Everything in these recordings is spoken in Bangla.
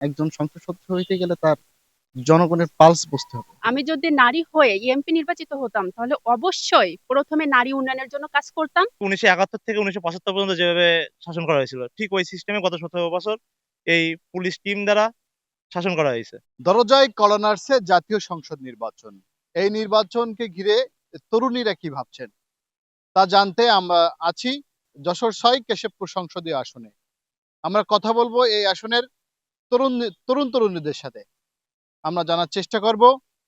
একজন সংসদ সদস্য হইতে গেলে তার জনগণের পালস বুঝতে হবে। আমি যদি নারী হয়ে এমপি নির্বাচিত হতাম তাহলে অবশ্যই প্রথমে নারী উন্নয়নের জন্য কাজ করতাম। উনিশশো একাত্তর থেকে উনিশশো পঁচাত্তর পর্যন্ত যেভাবে শাসন করা হয়েছিল ঠিক ওই সিস্টেমে গত সতেরো বছর এই পুলিশ টিম দ্বারা শাসন করা হয়েছে। দরজায় নাড়ছে জাতীয় সংসদ নির্বাচন। এই নির্বাচনকে ঘিরে তরুণীরা কি ভাবছেন? তা জানতে আমরা আছি যশোর ছয় কেশবপুর সংসদীয় আসনে। আমরা কথা বলব এই আসনের তরুণ তরুণ তরুণীদের সাথে। আমরা জানার চেষ্টা করব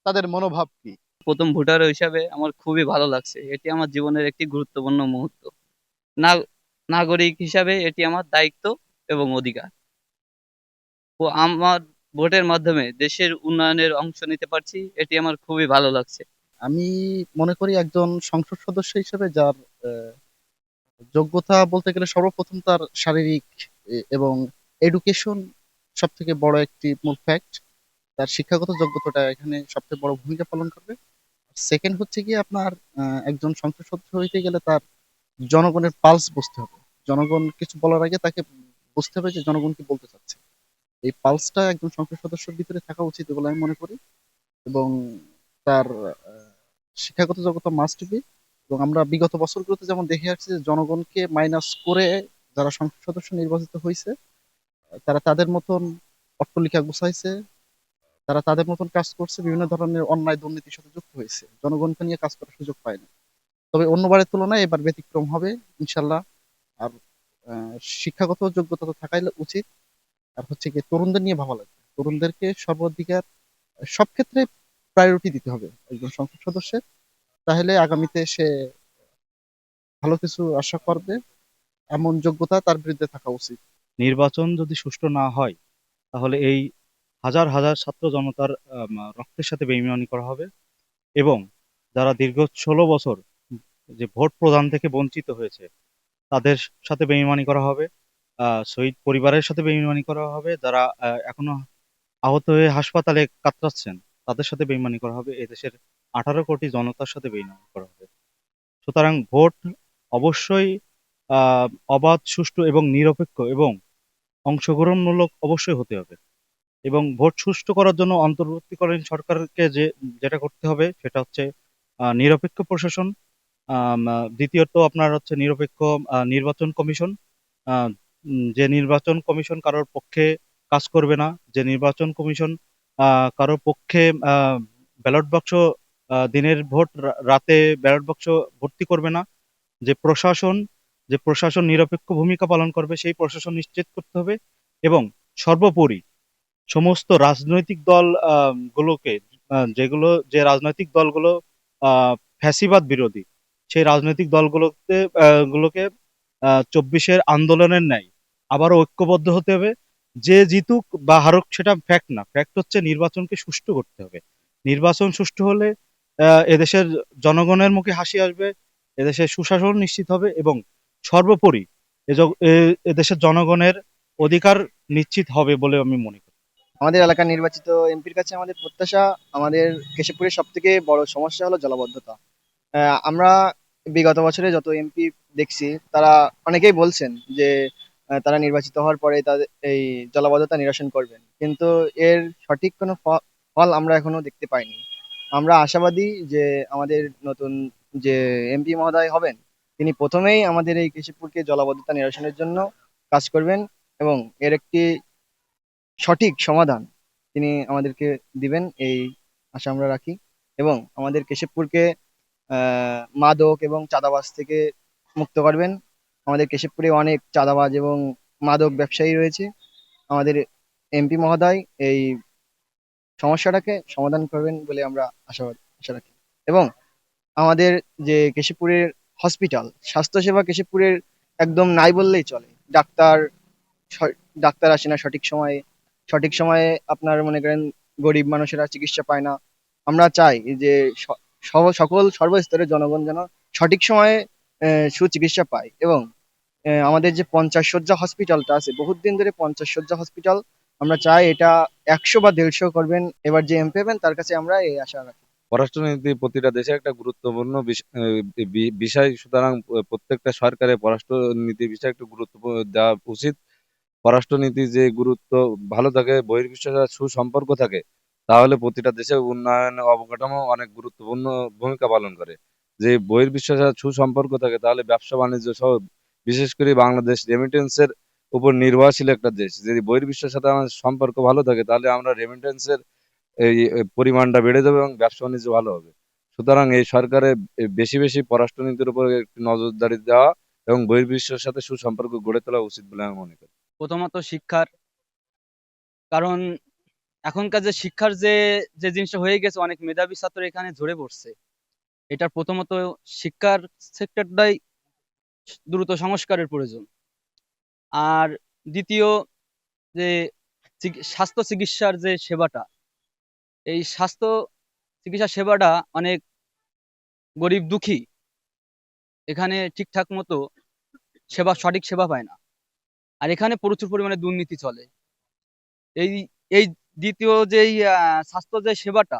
তাদের মনোভাব কি? প্রথম ভোটার হিসাবে আমার খুবই ভালো লাগছে। এটি আমার জীবনের একটি গুরুত্বপূর্ণ মুহূর্ত। না নাগরিক হিসাবে এটি আমার দায়িত্ব এবং অধিকার। ও আমার ভোটের মাধ্যমে দেশের উন্নয়নের অংশ নিতে পারছি এটি আমার খুবই ভালো লাগছে। আমি মনে করি একজন সংসদ সদস্য হিসেবে যার আহ, যোগ্যতা বলতে গেলে সর্বপ্রথম তার শারীরিক এবং এডুকেশন সব থেকে বড় একটি মূল ফ্যাক্ট তার শিক্ষাগত যোগ্যতাটা এখানে সবচেয়ে বড় ভূমিকা পালন করবে। সেকেন্ড হচ্ছে কি আপনার একজন সংসদ সদস্য হইতে গেলে তার জনগণের পালস বুঝতে হবে। জনগণ কিছু বলার আগে তাকে বুঝতে হবে যে জনগণ কি বলতে চাচ্ছে। এই পালসটা একজন সংসদ সদস্যের ভিতরে থাকা উচিত বলে আমি মনে করি। এবং তার শিক্ষাগত যোগ্যতা মাস্ট বি এবং আমরা বিগত বছরগুলোতে যেমন দেখে আসছি যে জনগণকে মাইনাস করে যারা সংসদ সদস্য নির্বাচিত হয়েছে তারা তাদের মতন অট্টলিকা গুছাইছে, তারা তাদের মতন কাজ করছে, বিভিন্ন ধরনের অন্যায় দুর্নীতির সাথে যুক্ত হয়েছে। জনগণকে নিয়ে কাজ করার সুযোগ পায় না। তবে অন্যবারের তুলনায় এবার ব্যতিক্রম হবে ইনশাল্লাহ আর শিক্ষাগত যোগ্যতা তো থাকাই উচিত। আর হচ্ছে কি তরুণদের নিয়ে ভাবা লাগবে। তরুণদেরকে সর্বাধিকার, সব ক্ষেত্রে প্রায়োরিটি দিতে হবে একজন সংসদ সদস্যের। তাহলে আগামীতে সে ভালো কিছু আশা করবে। এমন যোগ্যতা তার বিরুদ্ধে থাকা উচিত। নির্বাচন যদি সুষ্ঠু না হয়, তাহলে এই হাজার হাজার ছাত্র জনতার রক্তের সাথে বেইমানি করা হবে এবং যারা দীর্ঘ ষোলো বছর যে ভোট প্রদান থেকে বঞ্চিত হয়েছে, তাদের সাথে বেইমানি করা হবে শহীদ পরিবারের সাথে বেইমানি করা হবে, যারা এখনও আহত হয়ে হাসপাতালে কাতরাচ্ছেন, তাদের সাথে বেইমানি করা হবে এদেশের আঠারো কোটি জনতার সাথে বেইমানি করা হবে। সুতরাং ভোট অবশ্যই অবাধ, সুষ্ঠু এবং নিরপেক্ষ এবং অংশগ্রহণমূলক অবশ্যই হতে হবে। এবং ভোট সুষ্ঠু করার জন্য অন্তর্বর্তীকালীন সরকারকে যে, যেটা করতে হবে সেটা হচ্ছে নিরপেক্ষ প্রশাসন দ্বিতীয়ত আপনার হচ্ছে নিরপেক্ষ নির্বাচন কমিশন। যে নির্বাচন কমিশন কারোর পক্ষে কাজ করবে না, যে নির্বাচন কমিশন কারোর পক্ষে ব্যালট বাক্স দিনের ভোট রাতে ব্যালট বাক্স ভর্তি করবে না, যে প্রশাসন যে প্রশাসন নিরপেক্ষ ভূমিকা পালন করবে, সেই প্রশাসন নিশ্চিত করতে হবে এবং সর্বোপরি সমস্ত রাজনৈতিক দল গুলোকে যেগুলো, যে রাজনৈতিক দলগুলো ফ্যাসিবাদ বিরোধী, সেই রাজনৈতিক দলগুলোতে গুলোকে চব্বিশের আন্দোলনের ন্যায় আবারও ঐক্যবদ্ধ হতে হবে। যে জিতুক বা হারুক সেটা ফ্যাক্ট না। ফ্যাক্ট হচ্ছে নির্বাচনকে সুষ্ঠু করতে হবে। নির্বাচন সুষ্ঠু হলে এদেশের জনগণের মুখে হাসি আসবে, এদেশের সুশাসন নিশ্চিত হবে এবং সর্বোপরি এদেশের জনগণের অধিকার নিশ্চিত হবে বলে আমি মনে করি। আমাদের এলাকার নির্বাচিত এমপির কাছে আমাদের প্রত্যাশা, আমাদের কেশবপুরের সব থেকে বড় সমস্যা হলো জলাবদ্ধতা। আমরা বিগত বছরে যত এমপি দেখছি, তারা অনেকেই বলছেন যে তারা নির্বাচিত হওয়ার পরে তাদের এই জলাবদ্ধতা নিরসন করবেন। কিন্তু এর সঠিক কোনো ফল আমরা এখনও দেখতে পাইনি। আমরা আশাবাদী যে আমাদের নতুন যে এমপি মহোদয় হবেন তিনি প্রথমেই আমাদের এই কেশবপুরকে জলাবদ্ধতা নিরসনের জন্য কাজ করবেন এবং এর একটি সঠিক সমাধান তিনি আমাদেরকে দিবেন, এই আশা আমরা রাখি। এবং আমাদের কেশবপুরকে মাদক এবং চাঁদাবাজ থেকে মুক্ত করবেন। আমাদের কেশবপুরে অনেক চাঁদাবাজ এবং মাদক ব্যবসায়ী রয়েছে। আমাদের এমপি মহোদয় এই সমস্যাটাকে সমাধান করবেন বলে আমরা আশাবাদ, আশা রাখি। এবং আমাদের যে কেশবপুরের হসপিটাল স্বাস্থ্যসেবা কেশবপুরের একদম নাই বললেই চলে। ডাক্তার ডাক্তার আসে না সঠিক সময়ে। সঠিক সময়ে আপনার মনে করেন গরিব মানুষেরা চিকিৎসা পায় না। আমরা চাই যে সকল সর্বস্তরের জনগণ যেন সঠিক সময়ে সুচিকিৎসা পায় এবং আমাদের যে পঞ্চাশ শয্যা হসপিটালটা আছে, বহুত দিন ধরে পঞ্চাশ শয্যা হসপিটাল আমরা চাই এটা একশো বা দেড়শো করবেন। এবার যে এমপি হবেন তার কাছে আমরা এই আশা রাখি। পররাষ্ট্রনীতি প্রতিটা দেশে একটা গুরুত্বপূর্ণ বিষয়। সুতরাং প্রত্যেকটা সরকারের পররাষ্ট্রনীতি বিষয়ে একটু গুরুত্ব দেওয়া উচিত। পররাষ্ট্রনীতির যে গুরুত্ব, ভালো থাকে, বহির্বিশ্বের সুসম্পর্ক থাকে, তাহলে প্রতিটা দেশের উন্নয়ন অবকাঠামো অনেক গুরুত্বপূর্ণ ভূমিকা পালন করে। যে বহির্বিশ্বের সাথে সুসম্পর্ক থাকে, তাহলে ব্যবসা বাণিজ্য সহ, বিশেষ করে বাংলাদেশ রেমিটেন্সের উপর নির্ভরশীল একটা দেশ। যদি বহির্বিশ্বের সাথে আমাদের সম্পর্ক ভালো থাকে, তাহলে আমরা রেমিটেন্সের এই পরিমাণটা বেড়ে যাবে এবং ব্যবসা বাণিজ্য ভালো হবে। সুতরাং এই সরকারের বেশি বেশি পররাষ্ট্রনীতির উপর একটু নজরদারি দেওয়া এবং বহির্বিশ্বের সাথে সুসম্পর্ক গড়ে তোলা উচিত বলে আমি মনে করি। প্রথমত শিক্ষার, কারণ এখনকার যে শিক্ষার যে যে জিনিসটা হয়ে গেছে, অনেক মেধাবী ছাত্র এখানে ঝরে পড়ছে। এটার প্রথমত শিক্ষার সেক্টরটাই দ্রুত সংস্কারের প্রয়োজন। আর দ্বিতীয় যে স্বাস্থ্য চিকিৎসার যে সেবাটা এই স্বাস্থ্য চিকিৎসা সেবাটা অনেক গরিব দুঃখী এখানে ঠিকঠাক মতো সেবা, সঠিক সেবা পায় না। আর এখানে প্রচুর পরিমাণে দুর্নীতি চলে। এই এই দ্বিতীয় যেই স্বাস্থ্য যে সেবাটা,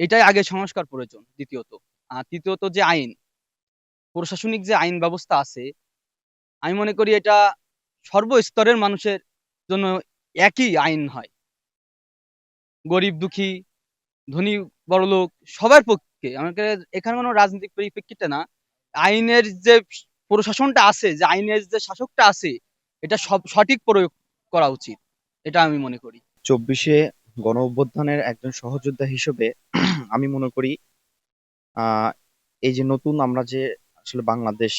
এটাই আগে সংস্কার প্রয়োজন দ্বিতীয়ত। আর তৃতীয়ত যে আইন, প্রশাসনিক যে আইন ব্যবস্থা আছে, আমি মনে করি এটা সর্বস্তরের মানুষের জন্য একই আইন হয়। গরিব, দুঃখী, ধনী বড়লোক সবার পক্ষে। আমাকে এখানে কোনো রাজনৈতিক পরিপ্রেক্ষিতে না। আইনের যে প্রশাসনটা আছে, যে আইনের যে শাসকটা আছে, এটা সব সঠিক প্রয়োগ করা উচিত, এটা আমি মনে করি। চব্বিশে গণ অভ্যুত্থানের একজন সহযোদ্ধা হিসেবে আমি মনে করি এই যে নতুন আমরা যে আসলে বাংলাদেশ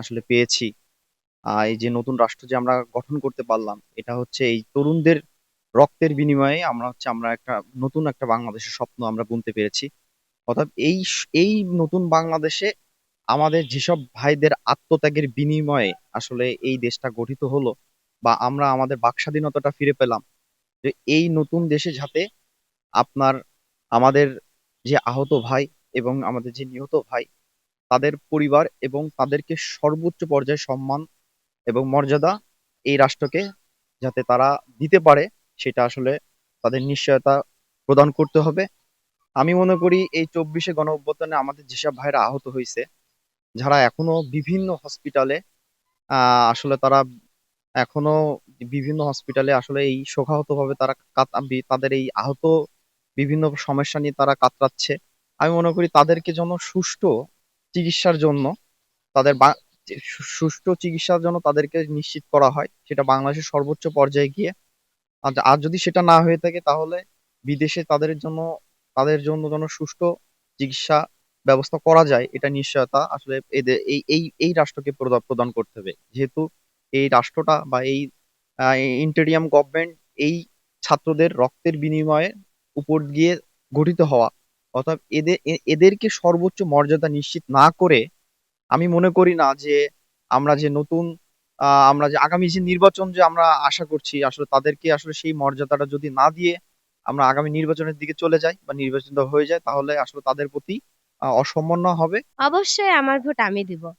আসলে পেয়েছি এই যে নতুন রাষ্ট্র যে আমরা গঠন করতে পারলাম, এটা হচ্ছে এই তরুণদের রক্তের বিনিময়ে আমরা হচ্ছে, আমরা একটা নতুন একটা বাংলাদেশের স্বপ্ন আমরা বুনতে পেরেছি। অর্থাৎ এই এই নতুন বাংলাদেশে আমাদের যেসব ভাইদের আত্মত্যাগের বিনিময়ে আসলে এই দেশটা গঠিত হলো বা আমরা আমাদের বাক স্বাধীনতাটা ফিরে পেলাম, যে এই নতুন দেশে যাতে আপনার, আমাদের যে আহত ভাই এবং আমাদের যে নিহত ভাই, তাদের পরিবার এবং তাদেরকে সর্বোচ্চ পর্যায়ে সম্মান এবং মর্যাদা এই রাষ্ট্রকে যাতে তারা দিতে পারে সেটা আসলে তাদের নিশ্চয়তা প্রদান করতে হবে। আমি মনে করি এই চব্বিশে গণ অভ্যুত্থানে আমাদের যেসব ভাইরা আহত হয়েছে, যারা এখনও বিভিন্ন হসপিটালে আসলে তারা এখনও বিভিন্ন হসপিটালে আসলে এই শোকাহতভাবে তারা তাদের এই আহত বিভিন্ন সমস্যা নিয়ে তারা কাতরাচ্ছে। আমি মনে করি তাদেরকে যেন সুষ্ঠু চিকিৎসার জন্য তাদের সুষ্ঠু চিকিৎসার জন্য তাদেরকে নিশ্চিত করা হয়। সেটা বাংলাদেশের সর্বোচ্চ পর্যায়ে গিয়ে আর আর যদি সেটা না হয়ে থাকে তাহলে বিদেশে তাদের জন্য তাদের জন্য যেন সুষ্ঠু চিকিৎসা ব্যবস্থা করা যায়, এটা নিশ্চয়তা আসলে এদের, এই এই এই রাষ্ট্রকে প্রদা- প্রদান করতে হবে। যেহেতু এই রাষ্ট্রটা বা এই ইন্টেরিয়াম গভর্নমেন্ট এই ছাত্রদের রক্তের বিনিময়ে উপর গিয়ে গঠিত হওয়া, অর্থাৎ এদের এদেরকে সর্বোচ্চ মর্যাদা নিশ্চিত না করে, আমি মনে করি না যে আমরা যে নতুন আমরা যে আগামী যে নির্বাচন যে আমরা আশা করছি, আসলে তাদেরকে আসলে সেই মর্যাদাটা যদি না দিয়ে আমরা আগামী নির্বাচনের দিকে চলে যাই বা নির্বাচিত হয়ে যায় তাহলে আসলে তাদের প্রতি অসম্মান হবে। অবশ্যই আমার ভোট আমি দিব।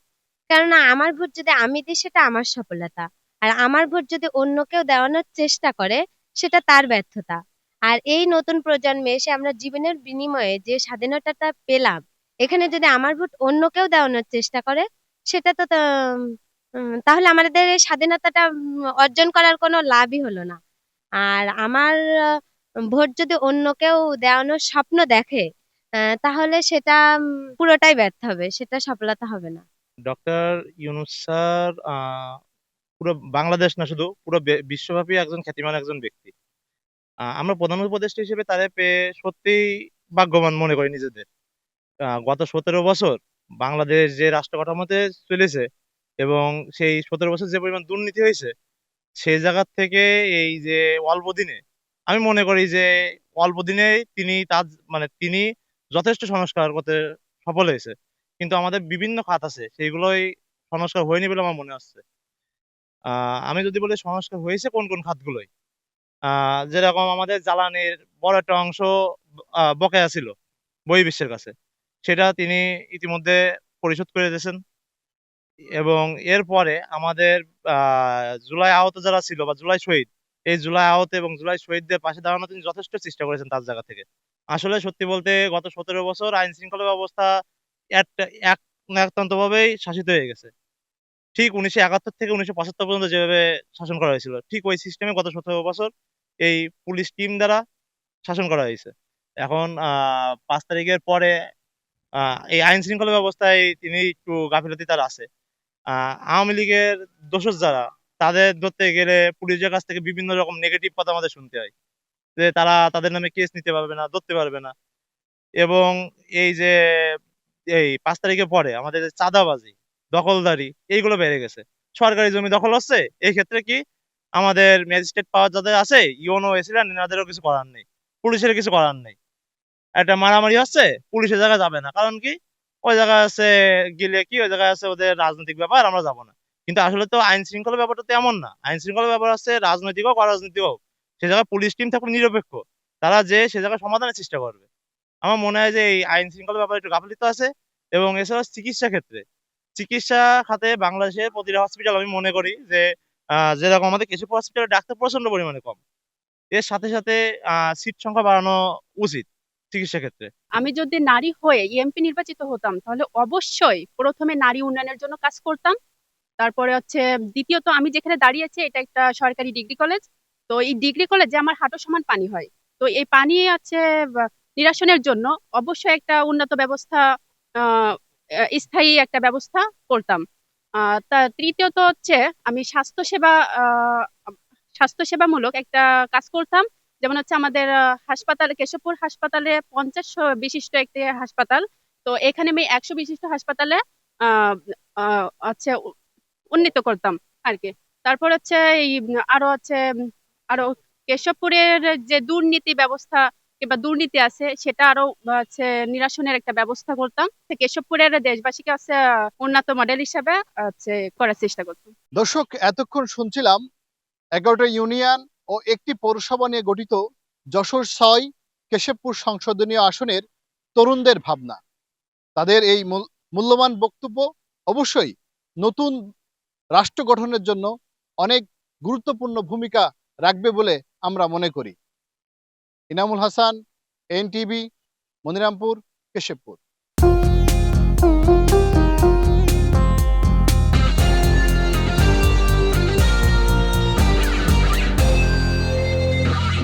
কেননা আমার ভোট যদি আমি দিই, সেটা আমার সফলতা। আর আমার ভোট যদি অন্য কেউ দেওয়ানোর চেষ্টা করে, সেটা তার ব্যর্থতা। আর এই নতুন প্রজন্মে এসে আমরা জীবনের বিনিময়ে যে স্বাধীনতাটা পেলাম, এখানে যদি আমার ভোট অন্য কেউ দেওয়ানোর চেষ্টা করে, সেটা তা- উম, তাহলে আমাদের স্বাধীনতাটা অর্জন করার কোনো লাভই হলো না। আর আমার ভোট যদি অন্য কেউ দেওয়ানোর স্বপ্ন দেখে তাহলে সেটা পুরোটাই ব্যর্থ হবে সেটা সফলতা হবে না। ডক্টর ইউনূস স্যার পুরো বাংলাদেশ না শুধু পুরো বিশ্বব্যাপী একজন খ্যাতিমান একজন ব্যক্তি। আমরা প্রধান উপদেষ্টা হিসেবে তাদের পেয়ে সত্যিই ভাগ্যবান মনে করি নিজেদের। গত সতেরো বছর বাংলাদেশ যে রাষ্ট্র কাঠামোতে চলেছে এবং সেই সতেরো বছর যে পরিমাণ দুর্নীতি হয়েছে, সেই জায়গার থেকে এই যে অল্প দিনে আমি মনে করি যে অল্প দিনেই তিনি তার মানে তিনি যথেষ্ট সংস্কার করতে সফল হয়েছে। কিন্তু আমাদের বিভিন্ন খাত আছে, সেইগুলোই সংস্কার হয়নি বলে আমার মনে হচ্ছে। আমি যদি বলি সংস্কার হয়েছে কোন কোন খাতগুলোই? যেরকম আমাদের জ্বালানির বড় একটা অংশ বকেয়া ছিল বহির্বিশ্বের কাছে। সেটা তিনি ইতিমধ্যে পরিশোধ করে দিয়েছেন। এবং এরপরে আমাদের জুলাই আহত যারা ছিল বা জুলাই শহীদ, এই জুলাই আহত এবং জুলাই শহীদদের পাশে দাঁড়ানো তিনি যথেষ্ট চেষ্টা করেছেন তার জায়গা থেকে। আসলে সত্যি বলতে গত সতেরো বছর আইন শৃঙ্খলা ব্যবস্থা একটা ভাবেই শাসিত হয়ে গেছে। ঠিক উনিশশো একাত্তর থেকে উনিশশো পঁচাত্তর পর্যন্ত যেভাবে শাসন করা হয়েছিল, ঠিক ওই সিস্টেমে গত সতেরো বছর এই পুলিশ টিম দ্বারা শাসন করা হয়েছে। এখন পাঁচ তারিখের পরে এই আইন শৃঙ্খলা ব্যবস্থায় তিনি একটু গাফিলতি তার আছে। আওয়ামী লীগের দোষর যারা, তাদের ধরতে গেলে পুলিশের কাছ থেকে বিভিন্ন রকম নেগেটিভ কথা আমাদের শুনতে হয়। যে তারা তাদের নামে কেস নিতে পারবে না, ধরতে পারবে না। এবং এই যে, এই পাঁচ তারিখের পরে আমাদের চাঁদাবাজি, দখলদারি, এইগুলো বেড়ে গেছে। সরকারি জমি দখল হচ্ছে, এই ক্ষেত্রে কি আমাদের ম্যাজিস্ট্রেট পাওয়ার যাদের আছে ইউনো এসিলেন এনাদেরও কিছু করার নেই। পুলিশের কিছু করার নেই। একটা মারামারি হচ্ছে, পুলিশের জায়গায় যাবে না। কারণ কি? ওই জায়গায় আছে গেলে কি ওই জায়গায় আছে ওদের রাজনৈতিক ব্যাপার, আমরা যাব না। কিন্তু আসলে তো আইন শৃঙ্খলা ব্যাপারটা তো এমন না। আইন শৃঙ্খলা ব্যাপার আছে, রাজনৈতিক হোক, অরাজনৈতিক হোক, সে জায়গায় পুলিশ টিম থাকলে নিরপেক্ষ। তারা যে সে জায়গায় সমাধানের চেষ্টা করবে। আমার মনে হয় যে এই আইন শৃঙ্খলা ব্যাপারে একটু গাফিলতি আছে এবং এছাড়া চিকিৎসা ক্ষেত্রে। চিকিৎসা খাতে বাংলাদেশের প্রতিটা হসপিটাল আমি মনে করি যে যেরকম আমাদের কেশবপুর হসপিটালে ডাক্তার প্রচণ্ড পরিমাণে কম। এর সাথে সাথে সিট সংখ্যা বাড়ানো উচিত। চিকিৎসা ক্ষেত্রে? আমি যদি নারী হয়ে ইএমপি নির্বাচিত হতাম, তাহলে অবশ্যই প্রথমে নারী উন্নয়নের জন্য কাজ করতাম। তারপরে হচ্ছে, দ্বিতীয়ত আমি যেখানে দাঁড়িয়েছি এটা একটা সরকারি ডিগ্রি কলেজ। তো এই ডিগ্রি কলেজে আমার হাঁটু সমান পানি হয়। তো এই পানি আছে নিরাসনের জন্য অবশ্যই একটা উন্নত ব্যবস্থা স্থায়ী একটা ব্যবস্থা করতাম। তা তৃতীয়ত হচ্ছে, আমি স্বাস্থ্যসেবা স্বাস্থ্যসেবামূলক একটা কাজ করতাম। যেমন হচ্ছে আমাদের হাসপাতালে, কেশবপুর হাসপাতালে পঞ্চাশ বিশিষ্ট একটি হাসপাতাল। তো এখানে আমি একশো বিশিষ্ট হাসপাতালে হচ্ছে উন্নীত করতাম আর কি তারপর হচ্ছে এই, আরও হচ্ছে, আরও কেশবপুরের যে দুর্নীতি ব্যবস্থা কিংবা দুর্নীতি আছে, সেটা আরও হচ্ছে নিরাসনের একটা ব্যবস্থা করতাম। কেশবপুরের দেশবাসীকে হচ্ছে উন্নত মডেল হিসাবে হচ্ছে করার চেষ্টা করতাম। দর্শক, এতক্ষণ শুনছিলাম এগারোটা ইউনিয়ন ও একটি পৌরসভা নিয়ে গঠিত যশোর ছয় কেশবপুর সংসদীয় আসনের তরুণদের ভাবনা। তাদের এই মূল্যবান বক্তব্য অবশ্যই নতুন রাষ্ট্র গঠনের জন্য অনেক গুরুত্বপূর্ণ ভূমিকা রাখবে বলে আমরা মনে করি। ইনামুল হাসান, এনটিভি, মনিরামপুর, কেশবপুর।